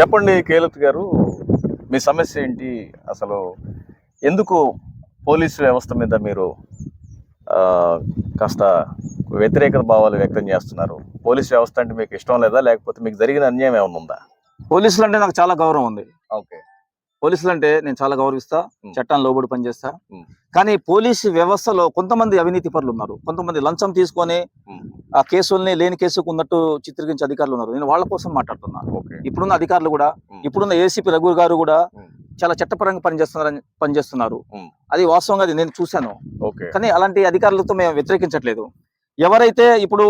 చెప్పండి కేలత్ గారు మీ సమస్య ఏంటి? అసలు ఎందుకు పోలీసు వ్యవస్థ మీద మీరు కాస్త వ్యతిరేకత భావాలు వ్యక్తం చేస్తున్నారు? పోలీస్ వ్యవస్థ అంటే మీకు ఇష్టం లేదా? లేకపోతే మీకు జరిగిన అన్యాయం ఏమైనా ఉందా? పోలీసులు అంటే నాకు చాలా గౌరవం ఉంది. ఓకే. పోలీసులు అంటే నేను చాలా గౌరవిస్తా. చట్టాన్ని లోబడి పనిచేస్తా. కానీ పోలీసు వ్యవస్థలో కొంతమంది అవినీతి పరులు ఉన్నారు. కొంతమంది లంచం తీసుకొని. ఆ కేసుల్ని లేని కేసుకు ఉన్నట్టు చిత్రీకరించే అధికారులు ఉన్నారు నేను వాళ్ళ కోసం మాట్లాడుతున్నా ఓకే ఇప్పుడున్న అధికారులు కూడా. ఇప్పుడున్న ఏసీపీ రఘు గారు కూడా. చాలా చట్టపరంగా పనిచేస్తున్నారని పనిచేస్తున్నారు. అది వాస్తవంగా అది నేను చూశాను కానీ అలాంటి అధికారులతో మేము వ్యతిరేకించట్లేదు ఎవరైతే ఇప్పుడు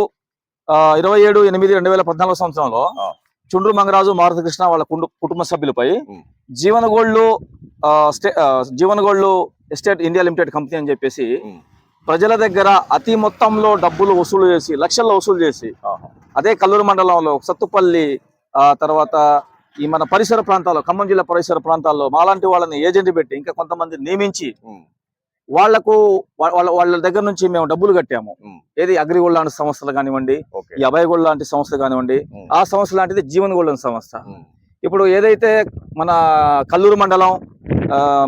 ఇరవై ఏడు ఎనిమిది రెండు వేల పద్నాలుగు సంవత్సరంలో. చుండ్రు మంగరాజు మారుతకృష్ణ వాళ్ళ కుటుంబ సభ్యులపై ఆ, జీవనగోళ్ళు ఎస్టేట్ ఇండియా లిమిటెడ్ కంపెనీ అని చెప్పేసి. ప్రజల దగ్గర అతి మొత్తంలో డబ్బులు వసూలు చేసి లక్షల్లో వసూలు చేసి. అదే కల్లూరు మండలంలో సత్తుపల్లి ఆ తర్వాత ఈ మన పరిసర ప్రాంతాల్లో ఖమ్మం జిల్లా పరిసర ప్రాంతాల్లో మాలాంటి వాళ్ళని ఏజెంట్ పెట్టి ఇంకా కొంతమంది నియమించి. వాళ్ళకు వాళ్ళ వాళ్ళ దగ్గర నుంచి మేము డబ్బులు కట్టాము. ఏది అగ్రిగోల్డ్ లాంటి సంస్థలు కానివ్వండి ఈ అభయగోల్డ్ లాంటి సంస్థ కానివ్వండి. ఆ సంస్థ లాంటిది జీవన్ గోల్డ్ సంస్థ. ఇప్పుడు ఏదైతే మన కల్లూరు మండలం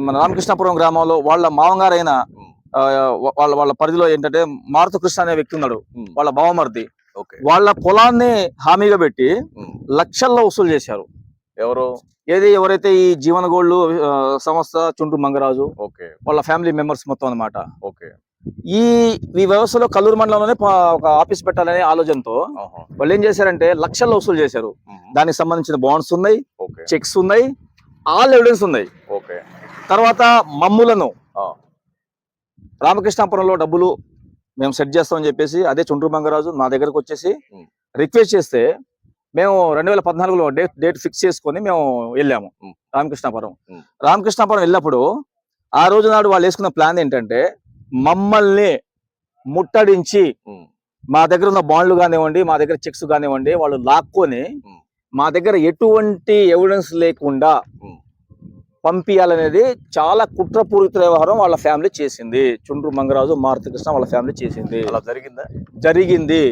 మన రామకృష్ణాపురం గ్రామంలో వాళ్ళ మామగారైన వాళ్ళ వాళ్ళ పరిధిలో ఏంటంటే మారుత కృష్ణ అనే వ్యక్తి ఉన్నాడు. వాళ్ళ బావమర్ది. ఓకే. వాళ్ళ పొలాన్ని హామీగా పెట్టి. లక్షల్లో వసూలు చేశారు. ఎవరు? ఏది ఎవరైతే ఈ జీవన గోల్డ్ సంస్థ చుండ్రు మంగరాజు ఓకే. వాళ్ళ ఫ్యామిలీ మెంబర్స్ మొత్తం అన్నమాట. ఓకే. ఈ ఈ వ్యవస్థలో కల్లూరు మండలంలోనే ఒక ఆఫీస్ పెట్టాలనే ఆలోచనతో. వాళ్ళు ఏం చేశారంటే లక్షల్లో వసూలు చేశారు. దానికి సంబంధించిన బాండ్స్ ఉన్నాయి చెక్స్ ఉన్నాయి ఆల్ ఎవిడెన్స్ ఉన్నాయి. ఓకే. తర్వాత మమ్ములను. రామకృష్ణాపురంలో డబ్బులు మేము సెట్ చేస్తామని చెప్పేసి అదే చుండ్రు మంగరాజు మా దగ్గరకు వచ్చేసి. రిక్వెస్ట్ చేస్తే మేము రెండు వేల పద్నాలుగులో డేట్ డేట్ ఫిక్స్ చేసుకొని మేము వెళ్ళాము. రామకృష్ణాపురం. రామకృష్ణాపురం వెళ్ళినప్పుడు ఆ రోజు నాడు వాళ్ళు వేసుకున్న ప్లాన్ ఏంటంటే మమ్మల్ని ముట్టడించి. మా దగ్గర ఉన్న బాండ్లు కానివ్వండి మా దగ్గర చెక్స్ కానివ్వండి వాళ్ళు లాక్కొని. మా దగ్గర ఎటువంటి ఎవిడెన్స్ లేకుండా. పంపించాలనేది చాలా కుట్రపూరిత వ్యవహారం వాళ్ళ ఫ్యామిలీ చేసింది చుండ్రు మంగరాజు మారుతికృష్ణ వాళ్ళ ఫ్యామిలీ చేసింది అలా జరిగిందా జరిగింది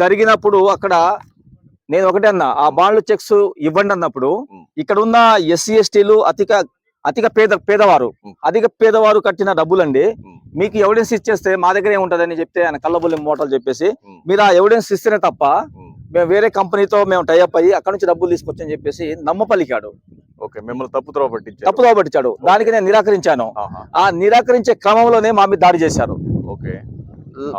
జరిగినప్పుడు అక్కడ నేను ఒకటే అన్నా ఆ బాండ్లు చెక్స్ ఇవ్వండి అన్నప్పుడు. ఇక్కడ ఉన్న ఎస్సీ ఎస్టీలు అధిక అధిక పేద పేదవారు. అధిక పేదవారు కట్టిన డబ్బులండి. మీకు ఎవిడెన్స్ ఇచ్చేస్తే మా దగ్గర ఏముంటదని చెప్తే ఆయన కళ్ళబొల్లి మోటార్లు చెప్పేసి. మీరు ఆ ఎవిడెన్స్ ఇస్తేనే తప్ప. మేము వేరే కంపెనీతో మేము టైఅప్ అయ్యి అక్కడ నుంచి డబ్బులు తీసుకొచ్చని చెప్పేసి నమ్మపలికాడు ఓకే మిమ్మల్ని తప్పుద్రోవ పట్టించారు. తప్పుదో పట్టించాడు. దానికి నేను నిరాకరించాను. ఆ నిరాకరించే క్రమంలోనే మా మీద దాడి చేశారు. ఓకే.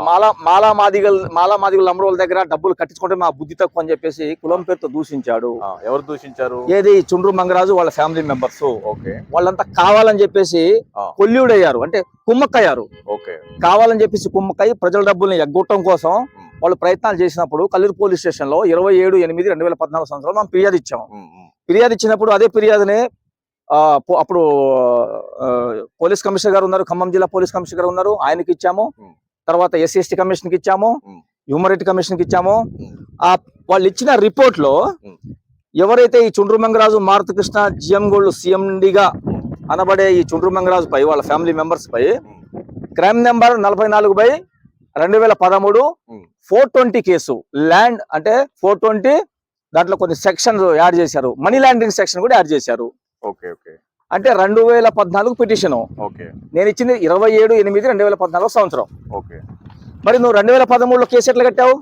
మాలా మాలా మాదిగల్ మాలా మాదిగల వాళ్ళ దగ్గర డబ్బులు కట్టించుకుంటే మా బుద్ధి తక్కువ అని చెప్పేసి కులం పేరుతో దూషించాడు. ఎవరు దూషించారు? ఏది? చుండ్రు మంగరాజు వాళ్ళ ఫ్యామిలీ మెంబర్స్. ఓకే. వాళ్ళంతా కావాలని చెప్పేసి ఆ. కొల్లుడయ్యారు. అంటే కుమ్మక్కయ్యారు. ఓకే. కావాలని చెప్పేసి కుమ్మక్కై ప్రజల డబ్బుల్ని ఎగ్గొట్టడం కోసం. వాళ్ళు ప్రయత్నాలు చేసినప్పుడు కల్లూరు పోలీస్ స్టేషన్లో ఇరవై ఏడు ఎనిమిది రెండు వేల పద్నాలుగు సంవత్సరంలో మనం ఫిర్యాదు ఇచ్చాం ఉమ్. ఉమ్. ఫిర్యాదు ఇచ్చినప్పుడు అదే ఫిర్యాదునే అప్పుడు పోలీస్ కమిషనర్ గారు ఉన్నారు ఖమ్మం జిల్లా పోలీస్ కమిషనర్ గారు ఉన్నారు ఆయనకి ఇచ్చాము. తర్వాత ఎస్సీ ఎస్టీ కమిషన్కి ఇచ్చాము. హ్యూమన్ రైట్ కమిషన్కి ఇచ్చాము. ఆ వాళ్ళు ఇచ్చిన రిపోర్ట్లో. ఎవరైతే ఈ చుండ్రు మంగరాజు మారుతికృష్ణ జిఎం గోల్డ్ సిఎండిగా అనబడే ఈ చుండ్రు మంగరాజు పై వాళ్ళ ఫ్యామిలీ మెంబర్స్ పై. క్రైమ్ నెంబర్ నలభై నాలుగు బై రెండు వేల పదమూడు. ఫోర్ ట్వంటీ కేసు ల్యాండ్ అంటే ఫోర్ ట్వంటీ దాంట్లో కొన్ని సెక్షన్స్ యాడ్ చేశారు. మనీ లాండరింగ్ సెక్షన్ కూడా యాడ్ చేశారు. Okay okay. అంటే రెండు వేల పద్నాలుగు పిటిషన్. ఓకే. నేను ఇచ్చింది ఇరవై ఏడు ఎనిమిది రెండు వేల పద్నాలుగు సంవత్సరం. ఓకే. మరి నువ్వు రెండు వేల పదమూడులో కేసు ఎట్లా కట్టావు.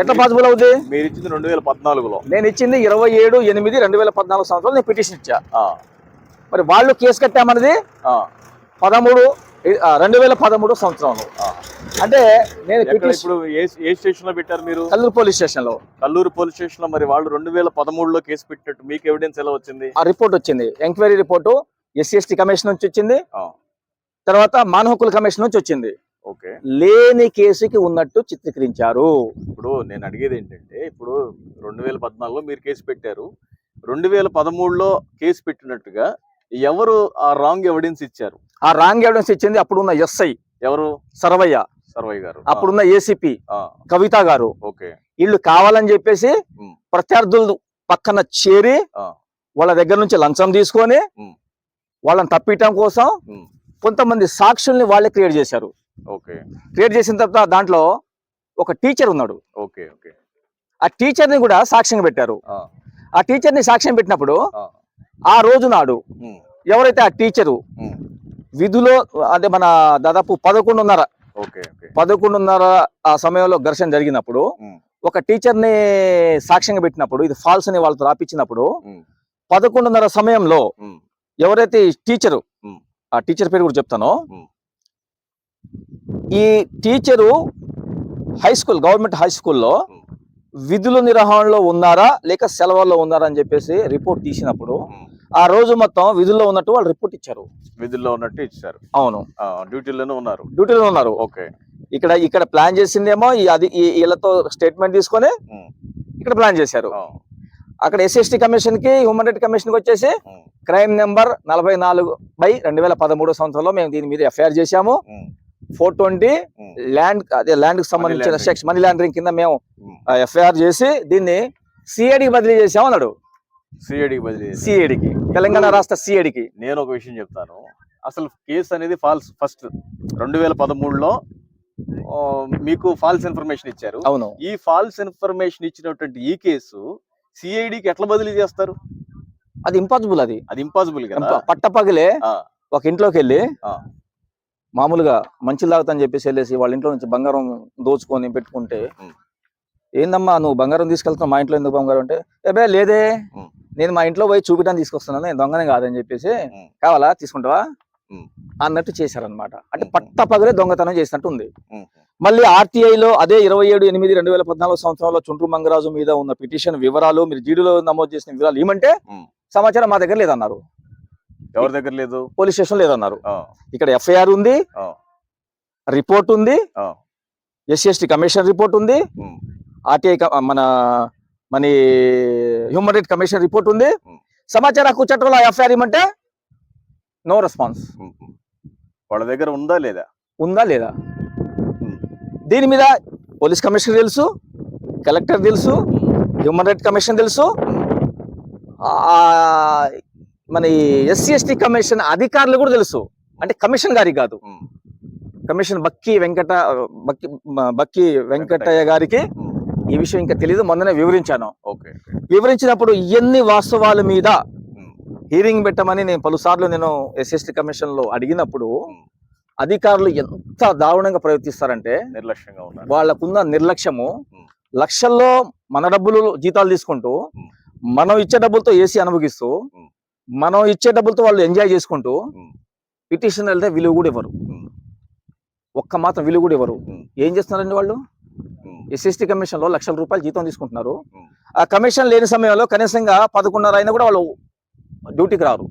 ఎట్లా పాసిబుల్ అవుతుంది మీరు ఇచ్చింది రెండు వేల పద్నాలుగులో. నేను ఇచ్చింది ఇరవై ఏడు ఎనిమిది రెండు వేల పద్నాలుగు సంవత్సరం నేను పిటిషన్ ఇచ్చా. మరి వాళ్ళు కేసు కట్టామన్నది? పదమూడు రెండు వేల పదమూడు సంవత్సరంలో. అంటే నేను ఇప్పుడు ఏ స్టేషన్లో పెట్టారు మీరు? కల్లూరు పోలీస్ స్టేషన్లో కల్లూరు పోలీస్ స్టేషన్లో మరి వాళ్ళు రెండు వేల పదమూడులో కేసు పెట్టినట్టు మీకు ఎవిడెన్స్ ఎలా వచ్చింది? ఆ రిపోర్ట్ వచ్చింది. Enquiry report SC ST commission నుంచి వచ్చింది. తర్వాత మానవ హక్కుల కమిషన్ నుంచి వచ్చింది. ఓకే. లేని కేసుకి ఉన్నట్టు చిత్రీకరించారు. ఇప్పుడు నేను అడిగేది ఏంటంటే ఇప్పుడు రెండు వేల పద్నాలుగులో మీరు కేసు పెట్టారు. రెండు వేల పదమూడులో కేసు పెట్టినట్టుగా ఎవరు ఆ రాంగ్ ఎవిడెన్స్ ఇచ్చారు? ఆ రాంగ్ ఎవిడెన్స్ ఇచ్చింది అప్పుడున్న ఎస్ఐ. ఎవరు? సర్వయ్య. సర్వయ్య గారు. అప్పుడున్న ఏసీపీ కవిత గారు. ఓకే. వీళ్ళు కావాలని చెప్పేసి. ప్రత్యర్థులు పక్కన చేరి. వాళ్ళ దగ్గర నుంచి లంచం తీసుకొని. వాళ్ళని తప్పియటం కోసం కొంతమంది సాక్షుల్ని వాళ్ళే క్రియేట్ చేశారు. ఓకే. క్రియేట్ చేసిన తర్వాత దాంట్లో ఒక టీచర్ ఉన్నాడు. Okay okay. ఆ టీచర్ని కూడా సాక్ష్యంగా పెట్టారు. ఆ, టీచర్ని సాక్ష్యం పెట్టినప్పుడు ఆ, రోజు నాడు ఎవరైతే ఆ టీచరు విధులో అంటే మన దాదాపు పదకొండున్నర పదకొండున్నర ఆ సమయంలో ఘర్షణ జరిగినప్పుడు ఒక టీచర్ని సాక్ష్యంగా పెట్టినప్పుడు ఇది ఫాల్స్ అని వాళ్ళతో రాపించినప్పుడు పదకొండున్నర సమయంలో ఎవరైతే టీచరు. ఆ టీచర్ పేరు కూడా చెప్తానో. ఈ teacher high school government high స్కూల్లో. విధుల నిర్వహణలో ఉన్నారా లేక సెలవుల్లో ఉన్నారా అని చెప్పేసి రిపోర్ట్ తీసినప్పుడు. ఆ రోజు మొత్తం విధుల్లో ఉన్నట్టు వాళ్ళు రిపోర్ట్ ఇచ్చారు. విధుల్లో ఉన్నట్టు ఇచ్చారు. అవును. డ్యూటీలోనే ఉన్నారు. డ్యూటీలో ఉన్నారు. ఓకే. ఇక్కడ ఇక్కడ ప్లాన్ చేసిందేమో ఈ అది వీళ్ళతో స్టేట్మెంట్ తీసుకొని ఇక్కడ ప్లాన్ చేశారు. అక్కడ ఎస్ఎస్టీ కమిషన్కి హ్యూమన్ రైట్ కమిషన్కి వచ్చేసి క్రైమ్ నెంబర్ నలభై నాలుగు బై రెండు వేల పదమూడు సంవత్సరంలో మేము దీని మీద ఎఫ్ఐఆర్ చేశాము. ఫోర్ ట్వంటీ ల్యాండ్ అదే ల్యాండ్కి సంబంధించిన. సెక్షన్ మనీ లాండరింగ్ కింద మేము. ఎఫ్ఐఆర్ చేసి దీన్ని సిఐడికి బదిలీ చేసాం అన్నాడు సిఐడికి బదిలీ. సిఐడికి. తెలంగాణ రాష్ట్ర సిఐడికి నేను ఒక విషయం చెప్తాను. అసలు కేసు అనేది ఫాల్స్ ఫస్ట్ రెండు వేల పదమూడులో మీకు ఫాల్స్ ఇన్ఫర్మేషన్ ఇచ్చారు. అవును. ఈ ఫాల్స్ ఇన్ఫర్మేషన్ ఇచ్చినటువంటి ఈ కేసు సిఐడికి ఎట్లా బదిలీ చేస్తారు? అది ఇంపాసిబుల్ అది. అది ఇంపాసిబుల్ పట్టపగలే ఒక ఇంట్లోకి వెళ్ళి. మామూలుగా మంచి తాగుతాని చెప్పేసి వెళ్ళేసి వాళ్ళ ఇంట్లో నుంచి బంగారం దోచుకొని పెట్టుకుంటే. ఏందమ్మా నువ్వు బంగారం తీసుకెళ్తున్నావు? మా ఇంట్లో ఎందుకు బంగారం అంటే ఏబే లేదే. నేను మా ఇంట్లో పోయి చూపించడానికి తీసుకొస్తున్నాను నేను దొంగనే కాదని చెప్పేసి. కావాలా? తీసుకుంటావా. అన్నట్టు చేశారనమాట అంటే. పట్ట పగలే దొంగతనం చేసినట్టు ఉంది. మళ్ళీ RTI లో అదే ఇరవై ఏడు ఎనిమిది రెండు వేల పద్నాలుగు సంవత్సరంలో చుండ్రు మంగరాజు మీద ఉన్న పిటిషన్ వివరాలు మీరు జీడీలో నమోదు చేసిన వివరాలు ఏమంటే. సమాచారం మా దగ్గర లేదన్నారు. ఎవరి దగ్గర లేదు? పోలీస్ స్టేషన్ లేదన్నారు. ఇక్కడ ఎఫ్ఐఆర్ ఉంది రిపోర్ట్ ఉంది ఎస్సీ కమిషన్ రిపోర్ట్ ఉంది ఆర్టీఐ మన మన హ్యూమన్ రైట్ కమిషన్ రిపోర్ట్ ఉంది. సమాచార హక్కు చట్టంలో ఎఫ్ఐఆర్ ఇవ్వమంటే నో రెస్పాన్స్. వాళ్ళ దగ్గర ఉందా లేదా? ఉందా లేదా. దీని మీద పోలీస్ కమిషనర్ తెలుసు కలెక్టర్ తెలుసు హ్యూమన్ రైట్ కమిషన్ తెలుసు. మన ఎస్సీ ఎస్టీ కమిషన్ అధికారులు కూడా తెలుసు. అంటే కమిషన్ గారికి కాదు. కమిషన్ బక్కి వెంకట బక్కి బక్కి వెంకటయ్య గారికి ఈ విషయం ఇంకా తెలియదు మొన్ననే వివరించాను. వివరించినప్పుడు ఎన్ని వాస్తవాల మీద హీరింగ్ పెట్టమని నేను పలుసార్లు నేను ఎస్ఎస్టీ కమిషన్లో అడిగినప్పుడు. అధికారులు ఎంత దారుణంగా ప్రవర్తిస్తారంటే నిర్లక్ష్యంగా ఉన్నారు వాళ్ళకున్న నిర్లక్ష్యము. లక్షల్లో మన డబ్బులు జీతాలు తీసుకుంటూ. మనం ఇచ్చే డబ్బులతో ఏసీ అనుభవిస్తూ. మనం ఇచ్చే డబ్బులతో వాళ్ళు ఎంజాయ్ చేసుకుంటూ. పిటిషన్ వెళ్తే విలువ కూడా ఇవ్వరు. ఒక్క మాత్రం విలువ కూడా ఇవ్వరు. ఏం చేస్తున్నారండి వాళ్ళు ఎస్ఎస్టీ కమిషన్లో లక్షల రూపాయలు జీతం తీసుకుంటున్నారు. ఆ కమిషన్ లేని సమయంలో కనీసంగా పదకొండున్నర అయినా కూడా వాళ్ళు డ్యూటీకి రారు.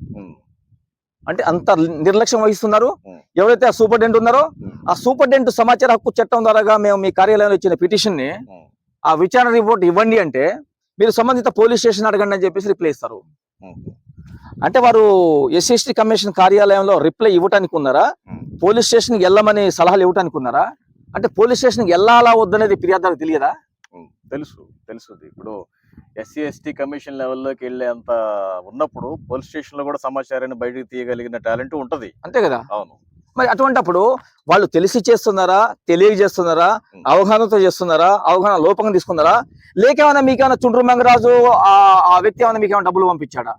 అంటే అంత నిర్లక్ష్యం వహిస్తున్నారు. ఎవరైతే ఆ సూపరింటెండెంట్ ఉన్నారో ఆ సూపరింటెండెంట్ సమాచార హక్కు చట్టం ద్వారాగా మేము మీ కార్యాలయంలో ఇచ్చిన పిటిషన్ని ఆ విచారణ రిపోర్ట్ ఇవ్వండి అంటే మీరు సంబంధిత పోలీస్ స్టేషన్ అడగండి అని చెప్పేసి రిప్లై ఇస్తారు. అంటే వారు ఎస్ఎస్టీ కమిషన్ కార్యాలయంలో రిప్లై ఇవ్వటానికి ఉన్నారా. పోలీస్ స్టేషన్కి వెళ్ళమని సలహాలు ఇవ్వటానికి ఉన్నారా? అంటే పోలీస్ స్టేషన్కి వెళ్ళాలా వద్దనేది ఫిర్యాదులకు తెలియదా? తెలుసు తెలుసు ఇప్పుడు ఎస్సీ ఎస్టీ కమిషన్ లెవెల్లోకి వెళ్ళేంత ఉన్నప్పుడు పోలీస్ స్టేషన్లో కూడా సమాచారాన్ని బయటకు తీయగలిగిన టాలెంట్ ఉంటది. అంతే కదా? అవును. మరి అటువంటప్పుడు వాళ్ళు తెలిసి చేస్తున్నారా తెలియ చేస్తున్నారా ఉం. అవగాహనతో చేస్తున్నారా అవగాహన లోపంగా తీసుకున్నారా? లేకేమైనా మీకేమైనా చుండ్రు మంగరాజు ఆ ఆ వ్యక్తి ఏమైనా మీకేమైనా డబ్బులు పంపించాడా?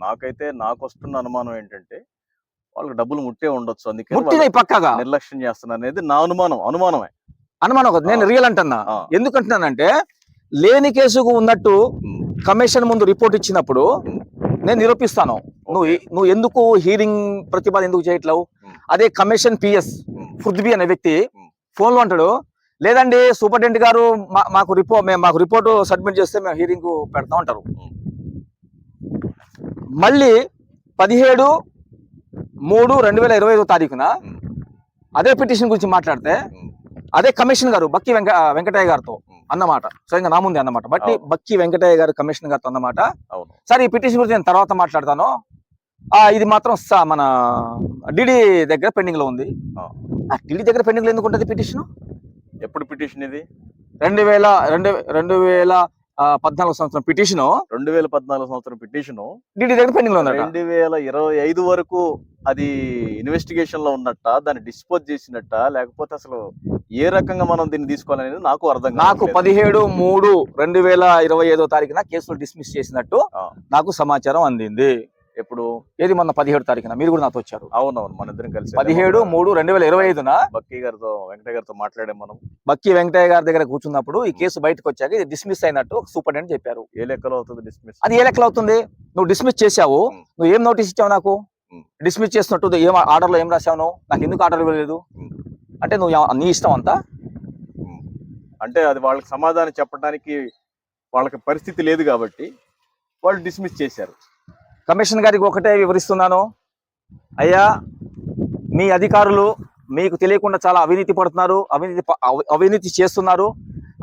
నాకైతే నాకు వస్తున్న అనుమానం ఏంటంటే వాళ్ళకి డబ్బులు ముట్టే ఉండొచ్చు అందుకే పక్కగా నిర్లక్ష్యం చేస్తున్నారు అనేది నా అనుమానం అనుమానమే అనుమానం ఒకటి. నేను. రియల్ అంటున్నా. ఎందుకంటున్నానంటే లేని కేసుకు ఉన్నట్టు కమిషన్ ముందు రిపోర్ట్ ఇచ్చినప్పుడు. నేను నిరూపిస్తాను నువ్వు. నువ్వు ఎందుకు హీరింగ్ ప్రతిపాదన ఎందుకు చేయట్లేవు. అదే కమిషన్ పిఎస్ పృథ్వీ అనే వ్యక్తి. ఫోన్లో అంటాడు లేదండి సూపరింటెండెంట్ గారు మాకు రిపో మేము మాకు రిపోర్ట్ సబ్మిట్ చేస్తే మేము హీరింగ్ పెడతాం అంటారు ఉం. మళ్ళీ పదిహేడు మూడు రెండు వేల ఇరవై ఐదో తారీఖున. అదే పిటిషన్ గురించి మాట్లాడితే. అదే కమిషన్ గారు బక్కి వెంక వెంకటయ్య గారితో. అన్నమాట. స్వయంగా నా ముందే అన్నమాట. బట్టి. బక్కి వెంకటయ్య గారు కమిషన్ గారితో అన్నమాట. సార్ ఈ పిటిషన్ గురించి నేను తర్వాత మాట్లాడతాను. ఆ ఇది మాత్రం స- మన డిడి దగ్గర పెండింగ్లో ఉంది డిడి దగ్గర పెండింగ్లో ఎందుకు ఉంటుంది పిటిషన్? ఎప్పుడు పిటిషన్ ఇది? రెండు వేల రెండు రెండు వేల పద్నాలుగు సంవత్సరం పిటిషన్. రెండు వేల పద్నాలుగు సంవత్సరం పిటిషన్. డిడి దగ్గర పెండింగ్లో ఉందట. రెండు వేల ఇరవై ఐదు వరకు అది ఇన్వెస్టిగేషన్లో ఉన్నట్ట దాన్ని డిస్పోజ్ చేసినట్ట లేకపోతే అసలు ఏ రకంగా మనం దీన్ని తీసుకోవాలనేది నాకు అర్థం నాకు. పదిహేడు మూడు రెండు వేల ఇరవై ఐదో తారీఖున కేసులు డిస్మిస్ చేసినట్టు. నాకు సమాచారం అందింది. ఎప్పుడు? ఏది మొన్న పదిహేడు తారీఖున? మీరు కూడా నాతో వచ్చారు. అవునవును మన ఇద్దరం కలిసి పదిహేడు మూడు రెండు వేల ఇరవై ఐదున బక్కీ గారితో వెంకట గారితో మాట్లాడాం మనం. బక్కి వెంకటయ్య గారి దగ్గర కూర్చున్నప్పుడు ఈ కేసు బయటకు వచ్చాక ఇది డిస్మిస్ అయినట్టు సూపరింటెండెంట్ చెప్పారు. ఏ లెక్కలో అవుతుంది డిస్మిస్ అది ఏ లెక్కలు అవుతుంది? నువ్వు డిస్మిస్ చేశావు. మ్. నువ్వు ఏం నోటీస్ ఇచ్చావు నాకు. డిస్మిస్ చేసినట్టు ఏం ఆర్డర్లో ఏం రాశావు నువ్వు? నాకు ఎందుకు ఆర్డర్ ఇవ్వలేదు. అంటే నువ్వు నీ ఇష్టం అంతా? అంటే అది వాళ్ళకి సమాధానం చెప్పడానికి వాళ్ళకి పరిస్థితి లేదు కాబట్టి వాళ్ళు డిస్మిస్ చేశారు. కమిషన్ గారికి ఒకటే వివరిస్తున్నాను. అయ్యా మీ అధికారులు మీకు తెలియకుండా చాలా అవినీతి పడుతున్నారు అవినీతి అవినీతి చేస్తున్నారు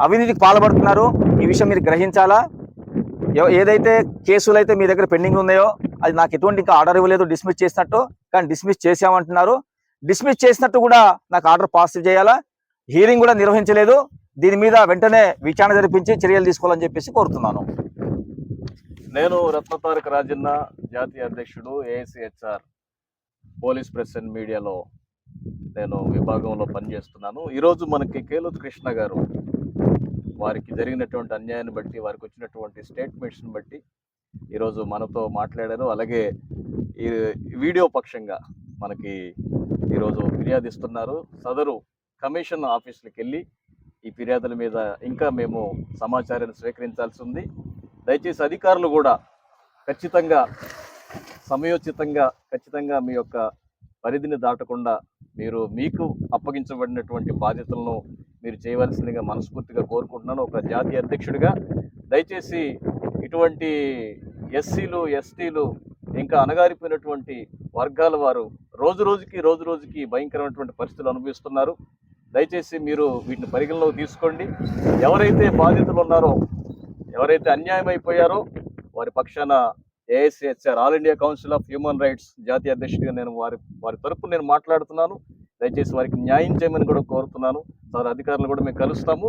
అవినీతికి పాల్పడుతున్నారు. ఈ విషయం మీరు గ్రహించాలా? ఏదైతే కేసులు అయితే మీ దగ్గర పెండింగ్ ఉన్నాయో అది నాకు ఎటువంటి ఇంకా ఆర్డర్ ఇవ్వలేదు డిస్మిస్ చేసినట్టు. కానీ డిస్మిస్ చేసామంటున్నారు డిస్మిస్ చేసినట్టు కూడా నాకు ఆర్డర్ పాస్ చేయాలా? హీరింగ్ కూడా నిర్వహించలేదు. దీని మీద వెంటనే విచారణ జరిపించి చర్యలు తీసుకోవాలని చెప్పేసి కోరుతున్నాను. నేను రత్నతారక రాజన్న జాతీయ అధ్యక్షుడు ఏఐసిహెచ్ఆర్ పోలీస్ ప్రెస్ అండ్ మీడియాలో నేను విభాగంలో పనిచేస్తున్నాను. ఈరోజు మనకి కేలోత్ కృష్ణ గారు వారికి జరిగినటువంటి అన్యాయాన్ని బట్టి వారికి వచ్చినటువంటి స్టేట్మెంట్స్ని బట్టి ఈరోజు మనతో మాట్లాడారు అలాగే ఈ వీడియో పక్షంగా మనకి ఈరోజు ఫిర్యాదు ఇస్తున్నారు. సదరు కమిషన్ ఆఫీసులకు వెళ్ళి ఈ ఫిర్యాదుల మీద ఇంకా మేము సమాచారాన్ని స్వీకరించాల్సి ఉంది. దయచేసి అధికారులు కూడా ఖచ్చితంగా సమయోచితంగా ఖచ్చితంగా మీ యొక్క పరిధిని దాటకుండా మీరు మీకు అప్పగించబడినటువంటి బాధ్యతలను మీరు చేయవలసిందిగా మనస్ఫూర్తిగా కోరుకుంటున్నాను. ఒక జాతీయ అధ్యక్షుడిగా దయచేసి ఇటువంటి ఎస్సీలు ఎస్టీలు ఇంకా అణగారిపోయినటువంటి వర్గాల వారు రోజు రోజుకి రోజు రోజుకి భయంకరమైనటువంటి పరిస్థితులు అనుభవిస్తున్నారు. దయచేసి మీరు వీటిని పరిగణలోకి తీసుకోండి. ఎవరైతే బాధితులు ఉన్నారో ఎవరైతే అన్యాయం అయిపోయారో వారి పక్షాన ASHR all India council of human rights జాతీయ అధ్యక్షుడిగా నేను వారి వారి తరపున నేను మాట్లాడుతున్నాను. దయచేసి వారికి న్యాయం చేయమని కూడా కోరుతున్నాను. సార్ అధికారులు కూడా మేము కలుస్తాము.